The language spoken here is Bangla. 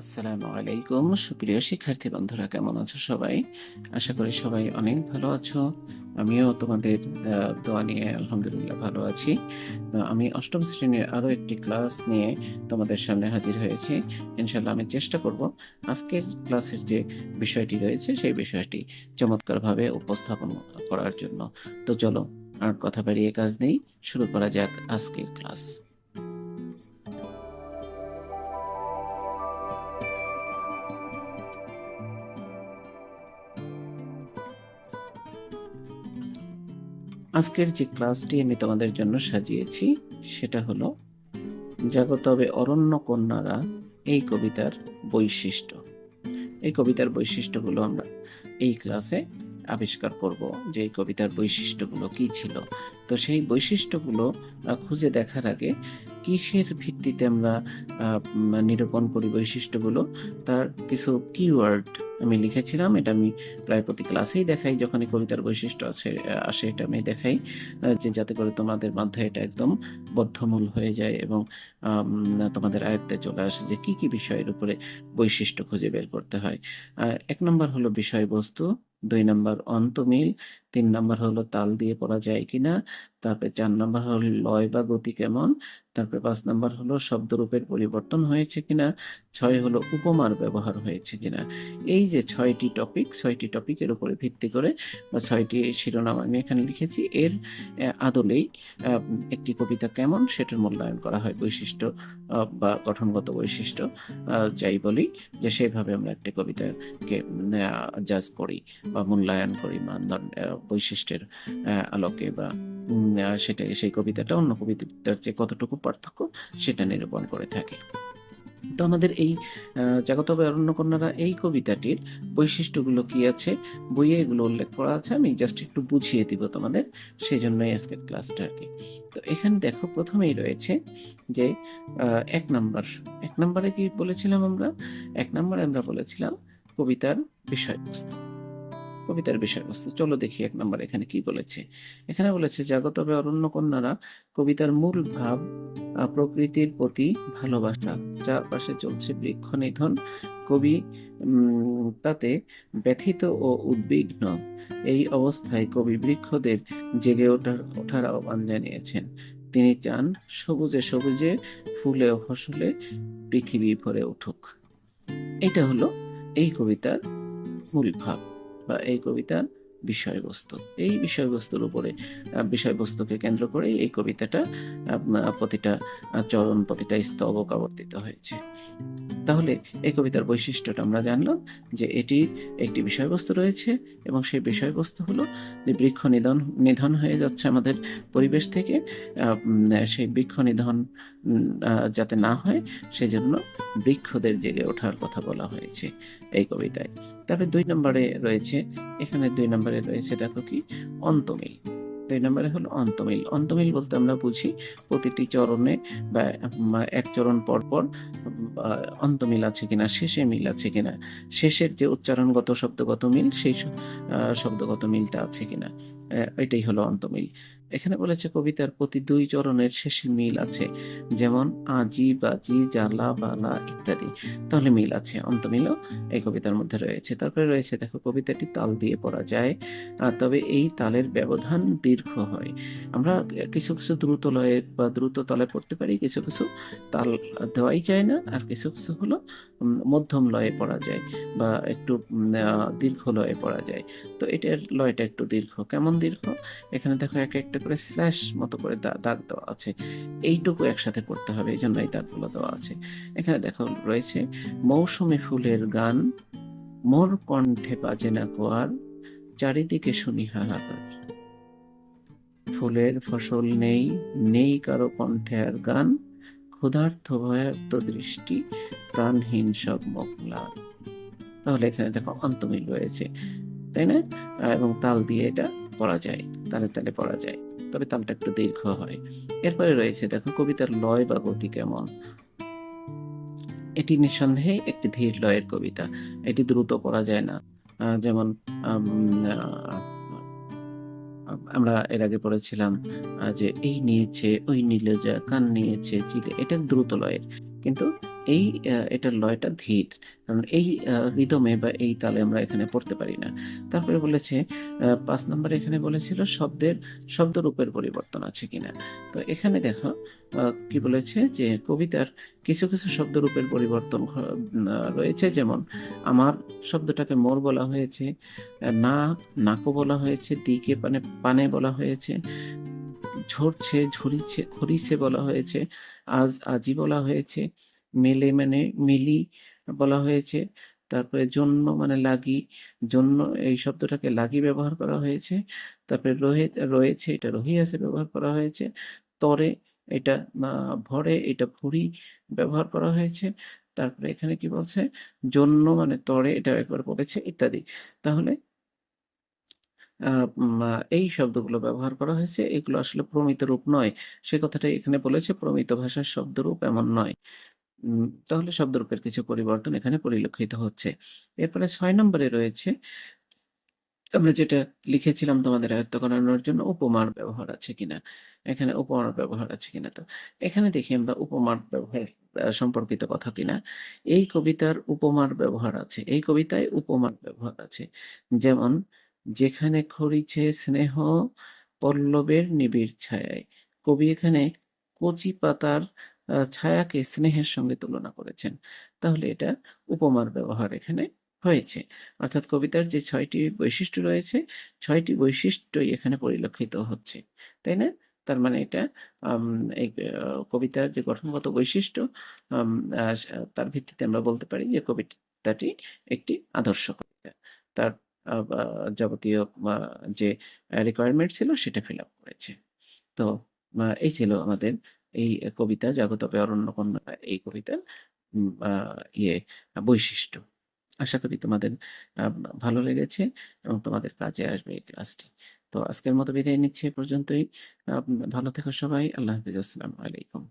আসসালামু আলাইকুম। সুপ্রিয় শিক্ষার্থী বন্ধুরা, কেমন আছো সবাই? আশা করি সবাই অনেক ভালো আছো। আমিও তোমাদের দোয়া নিয়ে আলহামদুলিল্লাহ ভালো আছি। আমি অষ্টম শ্রেণির আরও একটি ক্লাস নিয়ে তোমাদের সামনে হাজির হয়েছি। ইনশাল্লাহ আমি চেষ্টা করব আজকের ক্লাসের যে বিষয়টি রয়েছে, সেই বিষয়টি চমৎকারভাবে উপস্থাপন করার জন্য। তো চলো আর কথা বাড়িয়ে কাজ নেই। শুরু করা যাক আজকের ক্লাস। আজকের যে ক্লাসটি আমি তোমাদের জন্য সাজিয়েছি, সেটা হলো জাগো তবে অরণ্য কন্যারা এই কবিতার বৈশিষ্ট্য। এই কবিতার বৈশিষ্ট্যগুলো আমরা এই ক্লাসে আবিষ্কার করব যে এই কবিতার বৈশিষ্ট্যগুলো কি ছিল। তো সেই বৈশিষ্ট্যগুলো খুঁজে দেখার আগে কিসের ভিত্তিতে আমরা নিরূপণ করি বৈশিষ্ট্যগুলো? তার কিছু কিওয়ার্ড আমি লিখেছিলাম এটা আমি প্রায় প্রতি ক্লাসেই দেখাই যখন কবিতার বৈশিষ্ট্য আছে আসে এটা আমি দেখাই যে যাতে করে তোমাদের মধ্যে এটা একদম বদ্ধমূল হয়ে যায় এবং তোমাদের আয়ত্তে চলে আসে যে কি কি বিষয়ের উপরে বৈশিষ্ট্য খুঁজে বের করতে হয়। এক নম্বর হলো বিষয়বস্তু। দুই নম্বর অন্তমিল তিন নম্বর হলো তাল দিয়ে পড়া যায় কিনা তারপরে চার নম্বর হলো লয় বা গতি কেমন? তারপরে পাঁচ নম্বর হলো শব্দরূপের পরিবর্তন হয়েছে কিনা? ছয় হলো উপমার ব্যবহার হয়েছে কিনা? এই যে ছয়টি টপিক ছয়টি টপিকের উপরে ভিত্তি করে বা ছয়টি শিরোনাম আমি এখানে লিখেছি, এর আদলেই একটি কবিতা কেমন সেটার মূল্যায়ন করা হয়। বৈশিষ্ট্য বা গঠনগত বৈশিষ্ট্য যাই বলি, যে সেইভাবে আমরা একটি কবিতাকে জাজ করি বা মূল্যায়ন করি মানদণ্ড বৈশিষ্ট্যের আলোকে বা সেটা সেই কবিতাটা অন্য কবিতার যে কতটুকু পার্থক্য, সেটা নিরূপণ করে থাকে। তো আমাদের এই জাগতবে অরণ্য কন্যারা এই কবিতাটির বৈশিষ্ট্যগুলো কি আছে? বইয়ে এগুলো উল্লেখ করা আছে, আমি জাস্ট একটু বুঝিয়ে দিব তোমাদের সেই জন্যই আজকের ক্লাসটা আর কি। তো এখানে দেখো, প্রথমেই রয়েছে যে এক নাম্বার, এক নম্বরে কি বলেছিলাম আমরা? এক নম্বরে আমরা বলেছিলাম কবিতার বিষয়বস্তু। কবিতার বিষয়বস্তু। চলো দেখি এক নম্বর এখানে কি বলেছে। এখানে বলেছে জাগতবে অরণ্য কন্যারা কবিতার মূল ভাব প্রকৃতির প্রতি ভালোবাসা। চারপাশে চলছে বৃক্ষ নিধন, কবি তাতে ব্যথিত ও উদ্বিগ্ন। এই অবস্থায় কবি বৃক্ষদের জেগে ওঠার ওঠার আহ্বান জানিয়েছেন। তিনি চান সবুজে সবুজে, ফুলে ও ফসলে পৃথিবী ভরে উঠুক। এটা হলো এই কবিতার মূল ভাব। বা এই কবিতার বিষয়বস্তু। এই বিষয়বস্তুর উপরে বিষয়বস্তুকে কেন্দ্র করে এই কবিতাটা প্রতিটা চরণ, প্রতিটা স্তবক আবর্তিত হয়েছে। তাহলে এই কবিতার বৈশিষ্ট্যটা আমরা জানলাম যে এটি একটি বিষয়বস্তু রয়েছে এবং সেই বিষয়বস্তু হলো যে বৃক্ষ নিধন নিধন হয়ে যাচ্ছে আমাদের পরিবেশ থেকে সেই বৃক্ষ নিধন যাতে না হয়, সেজন্য বৃক্ষদের জেগে ওঠার কথা বলা হয়েছে এই কবিতায়। তারপরে দুই নম্বরে রয়েছে, এখানে দুই নম্বরে রয়েছে, দেখো কি, অন্তমিল। দুই নম্বরে হলো অন্তমিল। অন্তমিল বলতে আমরা বুঝি প্রতিটি চরণে বা এক চরণ পর পর অন্তমিল আছে কিনা, শেষে মিল আছে কিনা, শেষের যে উচ্চারণগত শব্দগত মিল, সেই শব্দগত মিলটা আছে কিনা এটাই হলো অন্তমিল। এখানে বলেছে কবিতার প্রতি দুই চরণের শেষে মিল আছে, যেমন আজি, বাজি, জ্বালা, বালা ইত্যাদি। তাহলে মিল আছে অন্তমিলও এই কবিতার মধ্যে রয়েছে। তারপরে রয়েছে, দেখো, কবিতাটি তাল দিয়ে পড়া যায় তবে এই তালের ব্যবধান দীর্ঘ হয়। আমরা কিছু কিছু দ্রুত লয়ে বা দ্রুত তালে পড়তে পারি, কিছু কিছু তাল দেওয়াই যায় না, আর কিছু কিছু হলো মধ্যম লয়ে পড়া যায় বা একটু দীর্ঘ লয়ে পড়া যায়। তো এটার লয়টা একটু দীর্ঘ। কেমন দীর্ঘ? এখানে দেখো, এক একটা করে স্ল্যাশ মতো করে দাগ দেওয়া আছে। এইটুকু একসাথে করতে হবে এই জন্য এই দাগগুলো দেওয়া আছে। এখানে দেখো, রয়েছে, মৌসুমী ফুলের গান, মোর কণ্ঠে বাজে না কোয়ার চারিদিকে শুনি হাহাকার। ফুলের ফসল নেই নেই কারও কণ্ঠে আর গান ক্ষুধার্থ ভয়ার্থ দৃষ্টি, প্রাণহীন সব মোকলা। তাহলে এখানে দেখো, অন্তমিল রয়েছে, তাই না? এবং তাল দিয়ে এটা পড়া যায়, তালে তালে পড়া যায়। তবে তালটা একটু দীর্ঘ হয়। এরপরে রয়েছে দেখো কবিতার লয় বা গতি কেমন? এটি নিঃসন্দেহে একটি ধীর লয়ের কবিতা। এটি দ্রুত পড়া যায় না। যেমন আমরা এর আগে পড়েছিলাম যে এই নিয়েছে, ওই নিল যা, কান নিয়েছে চিলে। এটা দ্রুত লয়ের। কিন্তু এই এটার লয়টা ধীর। কারণ এই রিদমে বা এই তালে আমরা এখানে পড়তে পারি না। তারপরে বলেছে পাঁচ ৫ নম্বরে এখানে বলেছিল শব্দের শব্দরূপের পরিবর্তন আছে কিনা। তো এখানে দেখো কি বলেছে যে কবিতার কিছু, কিছু শব্দরূপের পরিবর্তন রয়েছে যেমন আমার শব্দটাকে মোর বলা হয়েছে, না নাকও বলা হয়েছে, দিকে পানে পানে বলা হয়েছে, ঝরছে, ঝরিছে, খরিছে বলা হয়েছে, আজ আজি বলা হয়েছে, মেলে মানে মিলি বলা হয়েছে। তারপরে জন্য মানে লাগি, জন্য এই শব্দটাকে লাগি ব্যবহার করা হয়েছে। তারপরে রহে রয়েছে এটা রহিয়াছে ব্যবহার করা হয়েছে। তরে এটা ভরে এটা ভুঁড়ি ব্যবহার করা হয়েছে। তারপরে এখানে কি বলছে? জন্য মানে তরে এটা একবার বলেছে ইত্যাদি। তাহলে এই শব্দগুলো ব্যবহার করা হয়েছে। এগুলো আসলে প্রমিত রূপ নয়। সে কথাটাই এখানে বলেছে প্রমিত ভাষার শব্দরূপ এমন নয়। তাহলে শব্দরূপের কিছু পরিবর্তন এখানে পরিলক্ষিত হচ্ছে। এরপরে ছয় নম্বরে রয়েছে, আমরা যেটা লিখেছিলাম তোমাদের আয়ত্ত করানোর জন্য উপমার ব্যবহার আছে কিনা। এখানে উপমার ব্যবহার আছে কিনা। তো এখানে দেখি আমরা উপমার ব্যবহার সম্পর্কিত কথা কিনা। এই কবিতার উপমার ব্যবহার আছে। এই কবিতায় উপমার ব্যবহার আছে। যেমন, যেখানে খরিছে স্নেহ পল্লবের নিবিড় ছায়ায়। কবি এখানে কচি পাতার ছায়াকে স্নেহের সঙ্গে তুলনা করেছেন। তাহলে এটা উপমার ব্যবহার এখানে হয়েছে। অর্থাৎ কবিতার যে ছয়টি বৈশিষ্ট্য রয়েছে, ছয়টি বৈশিষ্ট্যই এখানে পরিলক্ষিত হচ্ছে। তাই না? তার মানে এটা এই কবিতার যে গঠনগত বৈশিষ্ট্য তার ভিত্তিতে আমরা বলতে পারি যে কবিতাটি একটি আদর্শ কবিতা। তার যাবতীয় যে রিকোয়ারমেন্ট ছিল সেটা ফিল আপ করেছে। তো এই ছিল আমাদের এই কবিতা 'জাগতবে অরণ্যকন্যা' এই কবিতার ইয়ে বৈশিষ্ট্য। আশা করি তোমাদের ভালো লেগেছে এবং তোমাদের কাজে আসবে এই ক্লাসটি। তো আজকের মতো বিদায় নিচ্ছে পর্যন্তই। ভালো থেকো সবাই। আল্লাহ হাফিজ আসসালামু আলাইকুম।